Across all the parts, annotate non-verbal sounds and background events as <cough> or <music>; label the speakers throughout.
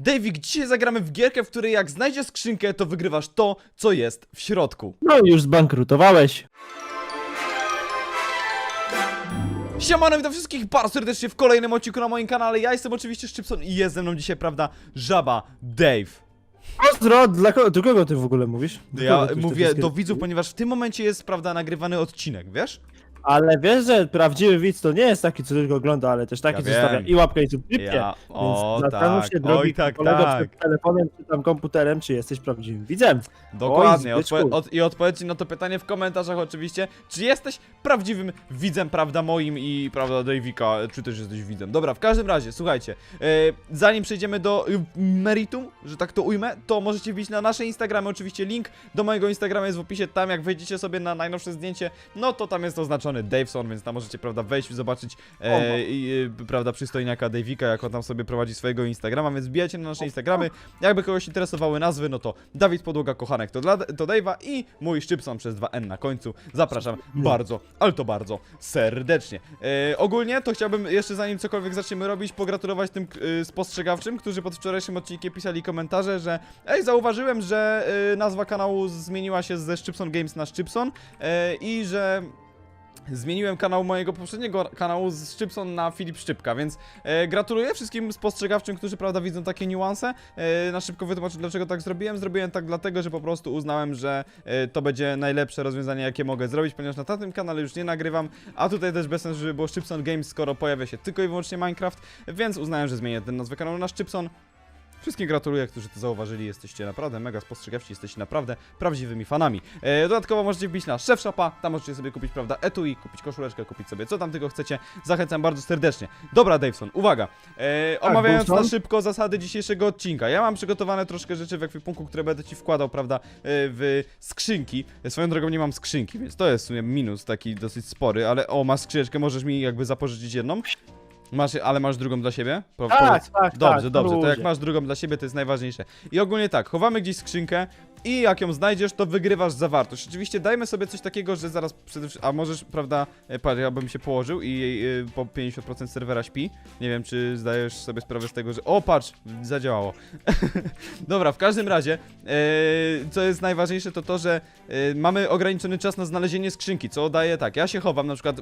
Speaker 1: Davey, dzisiaj zagramy w gierkę, w której jak znajdziesz skrzynkę, to wygrywasz to, co jest w środku.
Speaker 2: No już zbankrutowałeś.
Speaker 1: Siemano, witam wszystkich bardzo serdecznie w kolejnym odcinku na moim kanale. Ja jestem oczywiście Szczypson i jest ze mną dzisiaj, prawda, Żaba Dave.
Speaker 2: Ostro, dla, ko- do kogo ty w ogóle mówisz?
Speaker 1: Do Ja mówię do widzów, ponieważ w tym momencie jest, prawda, nagrywany odcinek, wiesz?
Speaker 2: Ale wiesz, że prawdziwy widz to nie jest taki, co tylko ogląda, ale też taki, Ja co wiem. zostawia i łapkę i subskrypcję. Ja,
Speaker 1: o Więc tak, się, drogi oj tak, kolego, tak.
Speaker 2: przed telefonem czy tam komputerem, czy jesteś prawdziwym widzem.
Speaker 1: Dokładnie. Oj, Odpo od I odpowiedz na to pytanie w komentarzach oczywiście, czy jesteś prawdziwym widzem, prawda, moim i prawda, Davika, czy też jesteś widzem. Dobra, w każdym razie, słuchajcie, e, zanim przejdziemy do y, meritum, że tak to ujmę, to możecie wbić na nasze Instagramy, oczywiście link do mojego Instagrama jest w opisie, tam jak wejdziecie sobie na najnowsze zdjęcie, no to tam jest oznaczone strony Daveson, więc tam możecie, prawda, wejść i zobaczyć, e, no. i, e, prawda, przystojniaka Davika, jak on tam sobie prowadzi swojego Instagrama, więc wbijacie na nasze Instagramy. Jakby kogoś interesowały nazwy, no to Dawid Podłoga Kochanek to, to Dave'a i mój Szczypson przez 2N na końcu. Zapraszam no. bardzo, ale to bardzo serdecznie. E, ogólnie to chciałbym jeszcze zanim cokolwiek zaczniemy robić, pogratulować tym e, spostrzegawczym, którzy pod wczorajszym odcinkiem pisali komentarze, że ej, zauważyłem, że e, nazwa kanału zmieniła się ze Szczypson Games na Szczypson e, i że Zmieniłem kanał mojego poprzedniego kanału z Szczypson na Filip Szczypka, więc e, gratuluję wszystkim spostrzegawczym, którzy prawda widzą takie niuanse. E, na szybko wytłumaczę dlaczego tak zrobiłem. Zrobiłem tak dlatego, że po prostu uznałem, że e, to będzie najlepsze rozwiązanie jakie mogę zrobić, ponieważ na tym kanale już nie nagrywam, a tutaj też bez sensu, żeby było Szczypson Games, skoro pojawia się tylko i wyłącznie Minecraft, więc uznałem, że zmienię ten nazwę kanału na Szczypson. Wszystkim gratuluję, którzy to zauważyli. Jesteście naprawdę mega spostrzegawci, jesteście naprawdę prawdziwymi fanami. E, dodatkowo możecie wbić na Szef Shopa, tam możecie sobie kupić, prawda, etui, kupić koszuleczkę, kupić sobie co tam tylko chcecie. Zachęcam bardzo serdecznie. Dobra, Daveson, uwaga. E, tak, omawiając na szybko zasady dzisiejszego odcinka. Ja mam przygotowane troszkę rzeczy w ekwipunku, które będę ci wkładał, prawda, e, w skrzynki. E, swoją drogą nie mam skrzynki, więc to jest w sumie minus taki dosyć spory, ale o, masz skrzyneczkę, możesz mi jakby zapożyczyć jedną? Masz, ale masz drugą dla siebie? Po, tak, tak, Dobrze, tak, dobrze. To jak masz drugą dla siebie, to jest najważniejsze. I ogólnie tak, chowamy gdzieś skrzynkę, i jak ją znajdziesz, to wygrywasz zawartość. Oczywiście dajmy sobie coś takiego, że zaraz, a możesz, prawda, e, patrz, ja bym się położył i jej po 50% serwera śpi. Nie wiem, czy zdajesz sobie sprawę z tego, że... O, patrz, zadziałało. <laughs> Dobra, w każdym razie, e, co jest najważniejsze, to to, że e, mamy ograniczony czas na znalezienie skrzynki, co daje tak, ja się chowam na przykład,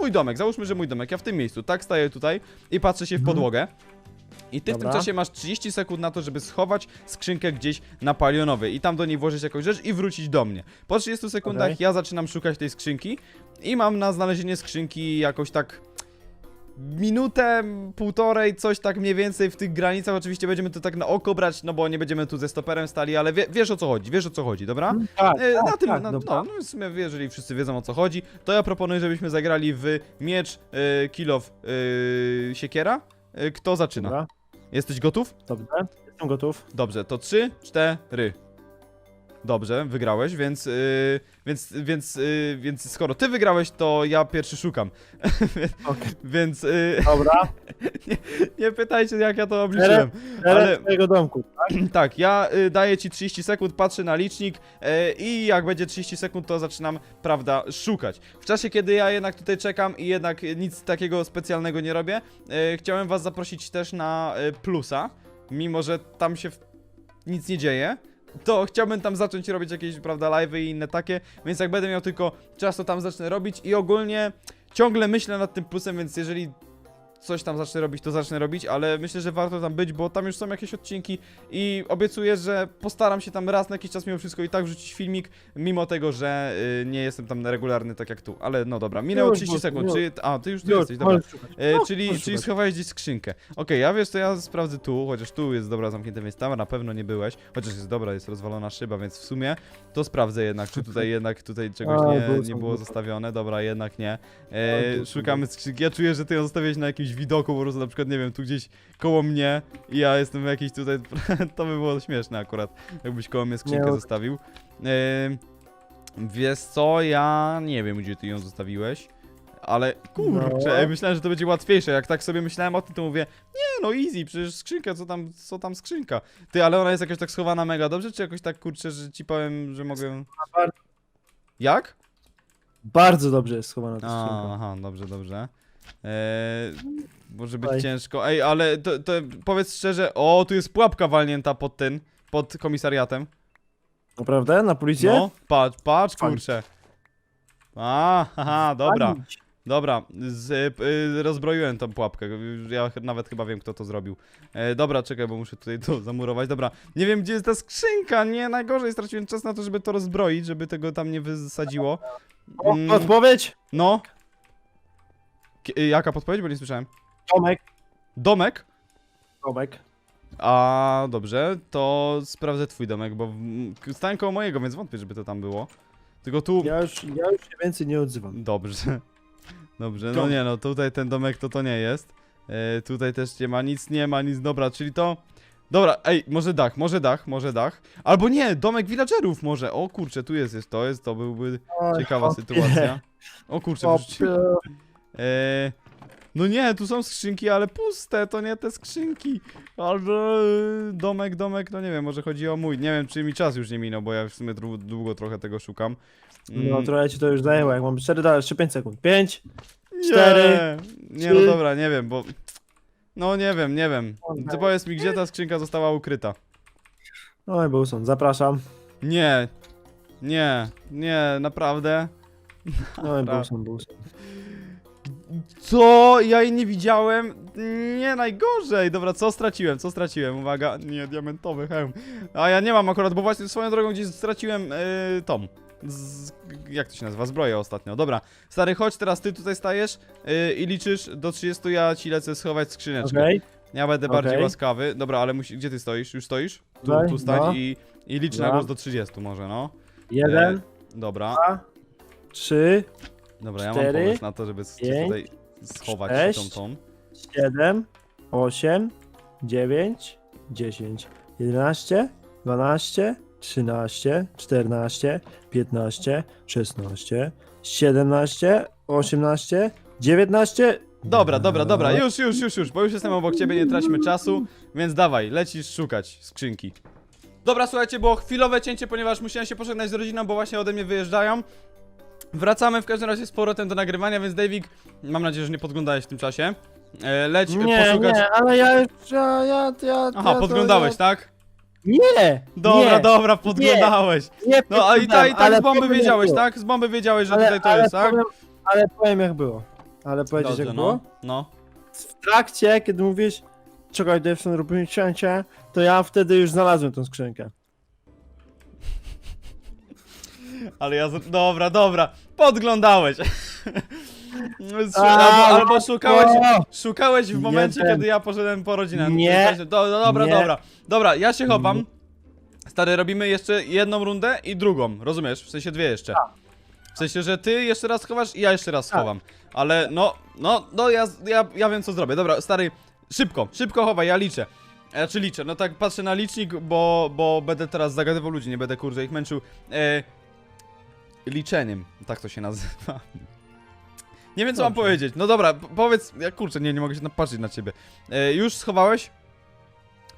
Speaker 1: mój domek, załóżmy, że mój domek, ja w tym miejscu, tak staję tutaj i patrzę się w mhm. podłogę. I ty Dobra. w tym czasie masz 30 sekund na to, żeby schować skrzynkę gdzieś na palionowej i tam do niej włożyć jakąś rzecz i wrócić do mnie. Po 30 sekundach ja zaczynam szukać tej skrzynki i mam na znalezienie skrzynki jakoś tak minutę, półtorej, coś tak mniej więcej w tych granicach. Oczywiście będziemy to tak na oko brać, no bo nie będziemy tu ze stoperem stali, ale wie, wiesz o co chodzi, wiesz o co chodzi, dobra? Mm, tak, y, na tak, tym, tak, na, no, dobra. No, no, w sumie jeżeli wszyscy wiedzą o co chodzi, to ja proponuję, żebyśmy zagrali w miecz, y, kill of, y, siekiera. Y, Kto zaczyna? Dobra. Jesteś gotów? Dobrze, jestem gotów. Dobrze, to trzy, cztery. Dobrze, wygrałeś, więc, yy, więc, więc, yy, więc skoro ty wygrałeś, to ja pierwszy szukam. <laughs> Okay. więc, yy, Dobra. <laughs> nie, nie pytajcie, jak ja to obliczyłem. Ale twojego domku, tak? <clears throat> tak, ja y, daję ci 30 sekund, patrzę na licznik yy, i jak będzie 30 sekund, to zaczynam, prawda, szukać. W czasie, kiedy ja jednak tutaj czekam i jednak nic takiego specjalnego nie robię, yy, chciałem was zaprosić też na y, plusa, mimo że tam się w... nic nie dzieje to chciałbym tam zacząć robić jakieś, prawda, live'y i inne takie, więc jak będę miał tylko czas, to tam zacznę robić i ogólnie ciągle myślę nad tym plusem, więc jeżeli coś tam zacznę robić, to zacznę robić, ale myślę, że warto tam być, bo tam już są jakieś odcinki i obiecuję, że postaram się tam raz na jakiś czas mimo wszystko i tak wrzucić filmik, mimo tego, że y, nie jestem tam regularny tak jak tu, ale no dobra, minęło 30 sekund, czy czyli... A, ty już tu Już, jesteś, dobra. E, no, czyli, czyli schowałeś gdzieś skrzynkę. Okej, ja wiesz to ja sprawdzę tu, chociaż tu jest dobra zamknięte, więc tam na pewno nie byłeś. Chociaż jest dobra, jest rozwalona szyba, więc w sumie to sprawdzę jednak, czy tutaj jednak tutaj czegoś nie, było nie było zostawione. Dobra, jednak nie. E, szukamy skrzynki. Ja czuję, że ty ją zostawiłeś na jakimś widoku po prostu na przykład, nie wiem, tu gdzieś koło mnie i ja jestem jakiś tutaj, <laughs> to by było śmieszne akurat, jakbyś koło mnie skrzynkę Nie, no. zostawił. Yy, wiesz co, ja nie wiem, gdzie ty ją zostawiłeś, ale kurczę, No. myślałem, że to będzie łatwiejsze, jak tak sobie myślałem o tym, to mówię, nie no easy, przecież skrzynka, co tam, co tam skrzynka. Ty, ale ona jest jakoś tak schowana mega dobrze, czy jakoś tak kurczę, że ci powiem, że mogę... Jak? Bardzo dobrze jest schowana ta skrzynka. Aha, dobrze, dobrze. Eee, może być Oj. ciężko. Ej, ale to, to powiedz szczerze, o, tu jest pułapka walnięta pod ten, pod komisariatem. Naprawdę? Na policję? No, patrz, patrz, kurczę. A, haha, dobra. Dobra, z, y, y, rozbroiłem tą pułapkę. Ja nawet chyba wiem, kto to zrobił. E, dobra, czekaj, bo muszę tutaj to zamurować. Dobra, nie wiem, gdzie jest ta skrzynka. Nie, najgorzej straciłem czas na to, żeby to rozbroić, żeby tego tam nie wysadziło. O, mm. Odpowiedź? no, Y, jaka podpowiedź, bo nie słyszałem. Domek. Domek? Domek. A, dobrze, to sprawdzę twój domek, bo stałem koło mojego, więc wątpię, żeby to tam było. Tylko tu... Ja już, ja już się więcej nie odzywam. Dobrze. <laughs> Dobrze, no nie no, tutaj ten domek to to nie jest. E, tutaj też nie ma, nic nie ma, nic, dobra, czyli to... Dobra, ej, może dach, może dach, może dach. Albo nie, domek villagerów może. O kurczę, tu jest, jest to, jest, to byłby Oj, ciekawa sytuacja. O kurczę, wrzuciłem. Eee, no nie, tu są skrzynki, ale puste, to nie te skrzynki. Albo yy, domek, domek, no nie wiem, może chodzi o mój. Nie wiem, czy mi czas już nie minął, bo ja w sumie długo trochę tego szukam. Mm. No trochę ci to już zajęło, jak mam 4 dalej, jeszcze 5 sekund. 5, 4, Nie, nie, no dobra, nie wiem, bo... No nie wiem, nie wiem. Ty powiedz mi, gdzie ta skrzynka została ukryta? Oj, Bulson, zapraszam. Nie, nie, nie, naprawdę. Oj, był Bulson. Co? Ja jej nie widziałem? Nie, najgorzej. Dobra, co straciłem? Co straciłem? Uwaga, nie, diamentowy hełm. A ja nie mam akurat, bo właśnie swoją drogą gdzieś straciłem yy, tom. Z, jak to się nazywa? Zbroję ostatnio. Dobra, stary, chodź teraz, ty tutaj stajesz yy, i liczysz do 30, ja ci lecę schować skrzyneczkę. Okay. Ja będę okay. bardziej łaskawy. Dobra, ale musi... gdzie ty stoisz? Już stoisz? Tu, okay, tu stań no. i, i licz na głos do 30 może, no. Jeden. Yy, dobra. Dwa, trzy, Dobra, ja mam Cztery, pomysł na to, żeby się pięć, tutaj schować sześć. tą tą. 7, 8, 9, 10, 11, 12, 13, 14, 15, 16, 17, 18, 19. Dobra, dobra, dobra, już, już, już, już, bo już jestem obok ciebie, nie traćmy czasu, więc dawaj, lecisz szukać skrzynki. Dobra, słuchajcie, było chwilowe cięcie, ponieważ musiałem się pożegnać z rodziną, bo właśnie ode mnie wyjeżdżają. Wracamy w każdym razie z powrotem do nagrywania, więc Davik, mam nadzieję, że nie podglądałeś w tym czasie. E, leć, Nie, poszukać... nie, ale ja już, ja, ja, ja Aha, ja, podglądałeś, ja, tak? Nie! Dobra, nie, dobra, podglądałeś. Nie, No a i, ta, i tak z bomby wiedziałeś, tak? Z bomby wiedziałeś, że Ale- tutaj to jest, tak? Powiem, ale powiem jak było. Ale powiedzieć jak no, było? no, W trakcie, kiedy mówisz, czekaj Davidson, robimy cięcie, to ja wtedy już znalazłem tą skrzynkę. Ale ja. z- Dobra, dobra. Podglądałeś. Albo, albo szukałeś, szukałeś w momencie, kiedy ja poszedłem po rodzinę. Nie. Do, do, dobra, Nie. dobra. Dobra, ja się chowam. Mm. Stary, robimy jeszcze jedną rundę i drugą. Rozumiesz? W sensie dwie jeszcze. Tak. W sensie, że ty jeszcze raz chowasz i ja jeszcze raz tak. chowam. Ale no, no, no ja, ja, ja wiem co zrobię. Dobra, stary, szybko, szybko chowaj, ja liczę. Znaczy liczę, no tak patrzę na licznik, bo, bo będę teraz zagadywał ludzi, nie będę kurze ich męczył. E, liczeniem. Tak to się nazywa. Nie wiem, co mam powiedzieć. No dobra, powiedz... Ja kurczę, nie, nie mogę się napatrzeć na ciebie. E, już schowałeś?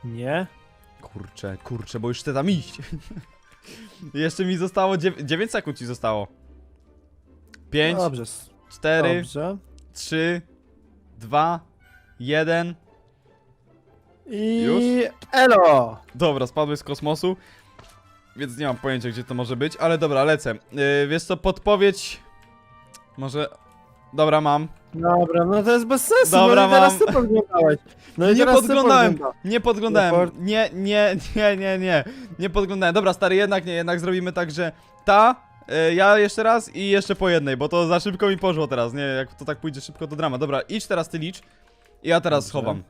Speaker 1: Nie? Kurczę, kurczę, bo już chcę tam iść. <laughs> Jeszcze mi zostało... 9 sekund ci zostało. 5, 4, 3, 2, 1... I Już? elo! Dobra, spadłeś z kosmosu. Więc nie mam pojęcia, gdzie to może być, ale dobra, lecę. Yy, wiesz co, podpowiedź... Może... Dobra, mam. Dobra, no to jest bez sensu, Dobra, no i teraz ty podglądałeś. No i nie teraz ty podglądałem, podglądałeś. nie podglądałem, nie, nie, nie, nie, nie, nie podglądałem. Dobra, stary, jednak nie, jednak zrobimy tak, że ta, y, ja jeszcze raz i jeszcze po jednej, bo to za szybko mi poszło teraz, nie, jak to tak pójdzie szybko, to drama. Dobra, idź teraz ty licz i ja teraz Dobrze. schowam.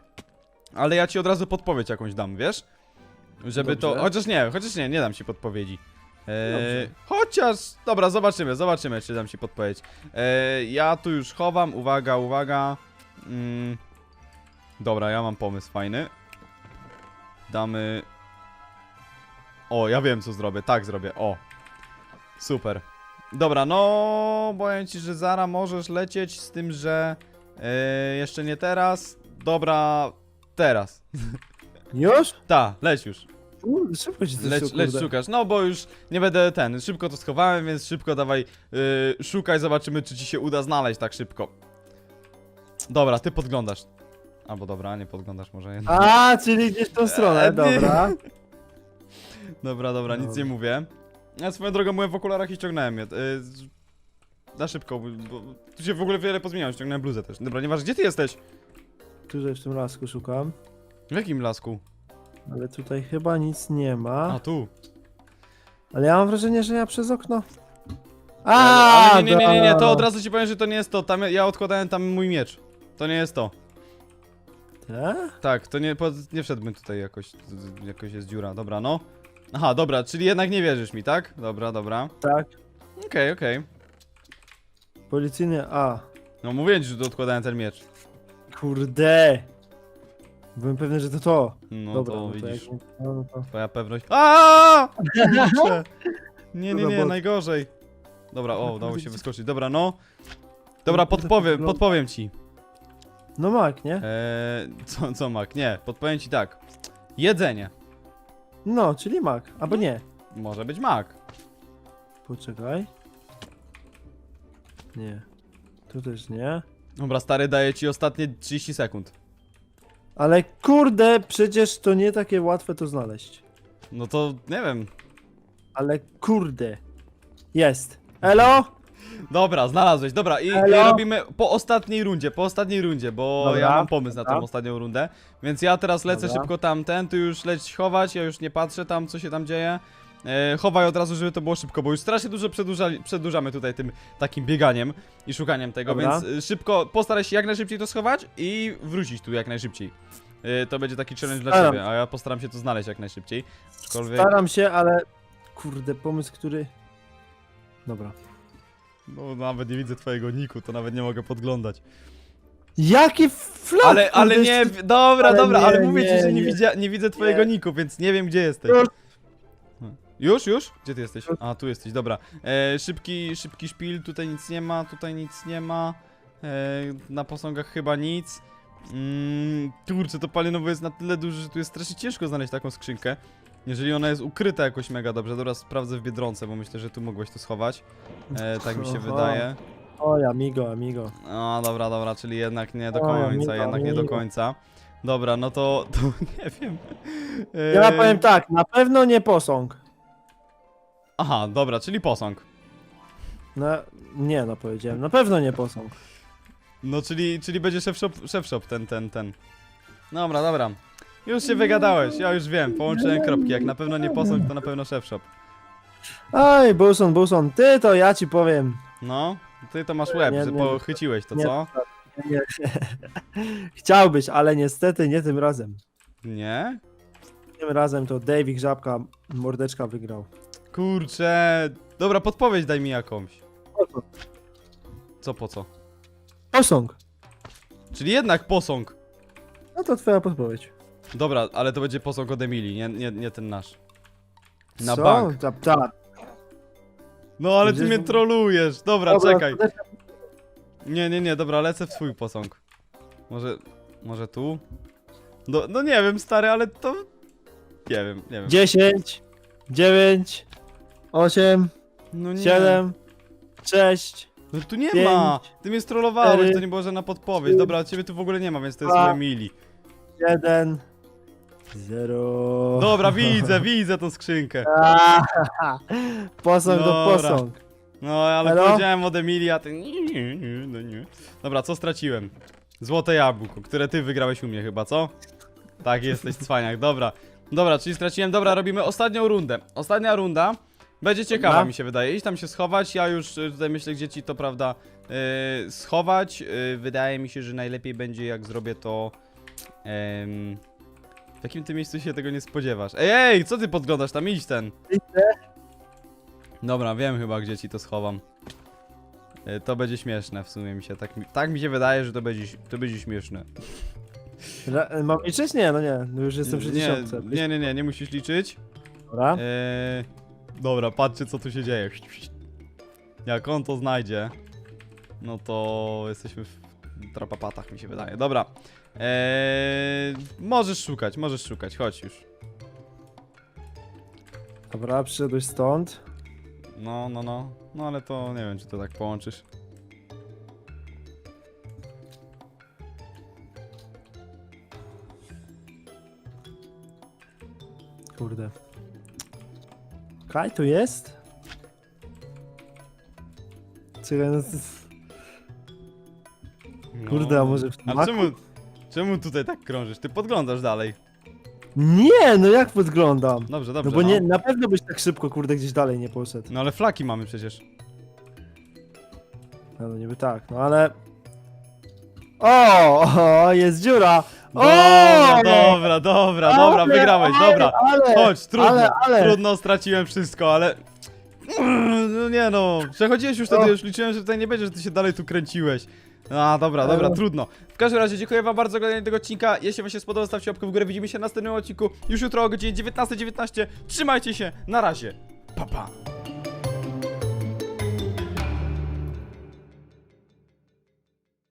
Speaker 1: Ale ja ci od razu podpowiedź jakąś dam, wiesz? Żeby to... Chociaż nie, chociaż nie, nie dam ci podpowiedzi. E, chociaż, dobra, zobaczymy, zobaczymy, czy dam ci podpowiedź. E, ja tu już chowam, uwaga, uwaga. Mm, dobra, ja mam pomysł fajny. Damy... O, ja wiem, co zrobię, tak zrobię, o. Super. Dobra, no, boję ci, że Zara możesz lecieć z tym, że... E, jeszcze nie teraz. Dobra, teraz. <laughs> Już? Ta, leć już. U, szybko się coś Leć, leć szukasz. No bo już nie będę ten. Szybko to schowałem, więc szybko dawaj yy, szukaj, zobaczymy czy ci się uda znaleźć tak szybko. Dobra, ty podglądasz. Albo dobra, nie podglądasz może jednak. A, czyli gdzieś w tą stronę, E, dobra. Dobra, dobra, nic nie mówię. Ja swoją drogą byłem w okularach i ściągnąłem je. za y, Na szybko, bo tu się w ogóle wiele pozmieniało, ściągnąłem bluzę też. Dobra, nieważne, gdzie ty jesteś? Tutaj w tym lasku szukam. W jakim lasku? Ale tutaj chyba nic nie ma. A tu. Ale ja mam wrażenie, że ja przez okno. A, nie, nie, nie, nie, nie, to od razu ci powiem, że to nie jest to. Tam, ja odkładałem tam mój miecz. To nie jest to. Tak? Tak, to nie, nie wszedłbym tutaj jakoś, jakoś jest dziura, dobra, no. Aha, dobra, czyli jednak nie wierzysz mi, tak? Dobra, dobra. Tak. Okej, okej. Policyjny A. No mówię ci, że tu odkładałem ten miecz. Kurde. Byłem pewny, że to to. No Dobra, to no widzisz. jak... No, no Twoja pewność. Aaaa! Nie, nie, nie, najgorzej. Dobra, o, udało się <laughs> wyskoczyć. Dobra, no. Dobra, podpowiem, podpowiem ci. No mak, nie? Eee, co, co mak? Nie, podpowiem ci tak. Jedzenie. No, czyli mak, albo nie. Może być mak. Poczekaj. Nie. Tu też nie. Dobra, stary, daję ci ostatnie 30 sekund. Ale kurde, przecież to nie takie łatwe to znaleźć. No to nie wiem. Ale kurde. Jest. Elo? Dobra, znalazłeś, dobra i, i robimy po ostatniej rundzie, po ostatniej rundzie, bo Dobra, ja mam pomysł na tę tą ostatnią rundę. Więc ja teraz lecę Dobra. szybko tamten, ty już leć chować, ja już nie patrzę tam co się tam dzieje. E, chowaj od razu, żeby to było szybko, bo już strasznie dużo przedłużamy tutaj tym takim bieganiem i szukaniem tego, Dobra. więc e, szybko postaraj się jak najszybciej to schować i wrócić tu jak najszybciej. E, to będzie taki challenge dla ciebie, a ja postaram się to znaleźć jak najszybciej. Aczkolwiek... Staram się, ale... Kurde, pomysł, który... Dobra. No nawet nie widzę twojego niku, to nawet nie mogę podglądać. Jaki flak! Ale, ale nie, dobra, Ale dobra, nie, ale mówię ci, że nie, nie. widzia, nie widzę twojego niku, więc nie wiem gdzie jesteś. Już, już? Gdzie ty jesteś? A, tu jesteś, dobra. E, szybki, szybki szpil, tutaj nic nie ma, tutaj nic nie ma. E, na posągach chyba nic. Mm, kurczę, to palinowo jest na tyle duże, że tu jest strasznie ciężko znaleźć taką skrzynkę. Jeżeli ona jest ukryta jakoś mega dobrze, dobra, sprawdzę w Biedronce, bo myślę, że tu mogłeś to schować. E, tak mi się wydaje. Oj, amigo, amigo. O, no, dobra, dobra, czyli jednak nie do końca, amigo, jednak nie do końca. Dobra, no to, <laughs> to nie wiem. E, Ja powiem tak, na pewno nie posąg. Aha, dobra, czyli posąg. No, nie no, powiedziałem. Na pewno nie posąg. No, czyli, czyli będzie szef shop, ten, ten, ten. Dobra, dobra. Już się wygadałeś, ja już wiem, połączyłem kropki. Jak na pewno nie posąg, to na pewno szef shop. Oj, Buson, Buson, ty to ja ci powiem. No, ty to masz łeb, Nie, że nie, pochyciłeś to, nie. co? Nie. <laughs> Chciałbyś, ale niestety nie tym razem. Nie? Tym razem to Davey Grzabka mordeczka wygrał. Kurczę. Dobra, podpowiedź daj mi jakąś. Co po co? Posąg. Czyli jednak posąg. No to twoja podpowiedź. Dobra, ale to będzie posąg od Emilii, nie, nie, nie ten nasz. Na Co? bank. Ta, ta. No ale ty mnie trolujesz. Dobra, Dobra, czekaj. Nie, nie, nie, dobra, lecę w swój posąg. Może, może tu? No, no nie wiem, stary, ale to... Nie wiem, nie wiem. 10, 9, 8, No nie. 7, 6, No tu nie Pięć, ma! Ty mnie strollowałeś, cztery, to nie było żadna podpowiedź. trzy, Dobra, ciebie tu w ogóle nie ma, więc to jest dwa. mili. 1, 0. Dobra, <laughs> widzę, widzę tą skrzynkę. Posąg do posąg. No, ale Halo? powiedziałem od Emilii, a ty nie, nie, nie, no nie. Dobra, co straciłem? Złote jabłko, które ty wygrałeś u mnie chyba, co? Tak, jesteś cwaniak, dobra. Dobra, czyli straciłem, dobra, robimy ostatnią rundę. Ostatnia runda będzie ciekawa, no. mi się wydaje. Idź tam się schować. Ja już y, tutaj myślę, gdzie ci to, prawda, y, schować. Y, wydaje mi się, że najlepiej będzie, jak zrobię to. w jakim ty miejscu się tego nie spodziewasz? Ej, ej, co ty podglądasz tam? Idź ten. Dobra, wiem chyba, gdzie ci to schowam. To będzie śmieszne w sumie mi się. Tak mi, tak mi się wydaje, że to będzie, to będzie śmieszne. Ra- Mam liczyć? Nie, no nie, no już jestem przy Nie, nie, nie, nie, nie musisz liczyć. Dobra. Eee, Dobra, patrzcie co tu się dzieje. Jak on to znajdzie, no to jesteśmy w trapapatach mi się wydaje. Dobra. Eee, możesz szukać, możesz szukać, chodź już. Dobra, przyszedłeś stąd. No, no, no. No ale to nie wiem, czy to tak połączysz. Kurde. Kaj tu jest? Cyren... No. Kurde, a może w tym A czemu, czemu tutaj tak krążysz? Ty podglądasz dalej. Nie, no jak podglądam? Dobrze, no dobrze. No bo nie, no. na pewno byś tak szybko, kurde, gdzieś dalej nie poszedł. No ale flaki mamy przecież. No, no niby tak, no ale... O, o, jest dziura! Dobra, dobra, dobra, dobra, Ale, wygrałeś, ale, dobra. ale, Chodź, trudno, ale, ale. trudno, straciłem wszystko, ale... No nie no, przechodziłeś już wtedy, już liczyłem, że tutaj nie będzie, że ty się dalej tu kręciłeś. A, dobra, dobra, trudno. W każdym razie dziękuję wam bardzo za oglądanie tego odcinka. Jeśli wam się spodobał, zostawcie łapkę w górę. Widzimy się w następnym odcinku już jutro o godzinie 19.19. Trzymajcie się, na razie. Pa, pa.